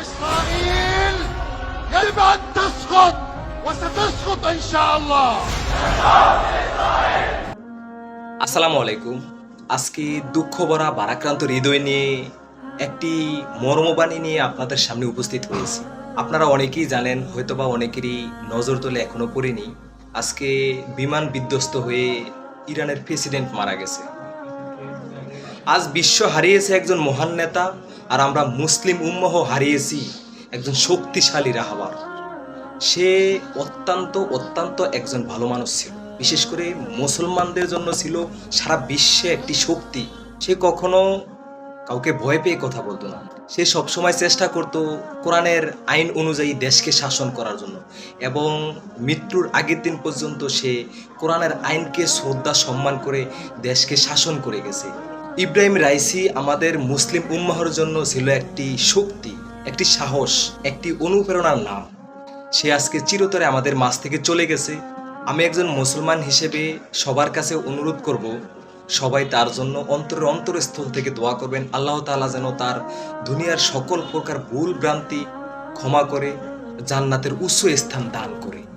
إسرائيل يجب أن تسقط وستسقط إن شاء الله আসসালামু আলাইকুম আজকে দুঃখ ভরা বারাক্রান্ত হৃদয় নিয়ে একটি মর্মবাণী নিয়ে আপনাদের সামনে উপস্থিত হয়েছি আপনারা অনেকেই জানেন হয়তোবা অনেকেরই নজর তোলে এখনো পড়েনি আজকে বিমান বিধ্বস্ত হয়ে ইরানের প্রেসিডেন্ট মারা গেছে আজ বিশ্ব হারিয়েছে একজন মহান নেতা আর আমরা মুসলিম উম্মহ হারিয়েছি একজন শক্তিশালী রাহবার। সে অত্যন্ত অত্যন্ত একজন ভালো মানুষ ছিল। বিশেষ করে মুসলমানদের জন্য ছিল সারা বিশ্বে একটি শক্তি। সে কখনো কাউকে ভয় পেয়ে কথা বলতো না। সে সবসময় চেষ্টা করত কোরআনের আইন অনুযায়ী দেশকে শাসন করার জন্য। এবং মৃত্যুর আগের দিন পর্যন্ত সে কোরআনের আইনকে শ্রদ্ধা, সম্মান করে দেশকে শাসন করে গেছে। ইব্রাহিম রাইসি আমাদের মুসলিম উম্মাহর জন্য ছিল একটি শক্তি, একটি সাহস, একটি অনুপ্রেরণার নাম। সে আজকে চিরতরে আমাদের মাঝ থেকে চলে গেছে। আমি একজন মুসলমান হিসেবে সবার কাছে অনুরোধ করব, সবাই তার জন্য অন্তরের অন্তরস্থল থেকে দোয়া করবেন। আল্লাহ তাআলা যেন তার দুনিয়ার সকল প্রকার ভুল ভ্রান্তি ক্ষমা করে, জান্নাতের উচ্চ স্থান দান করে।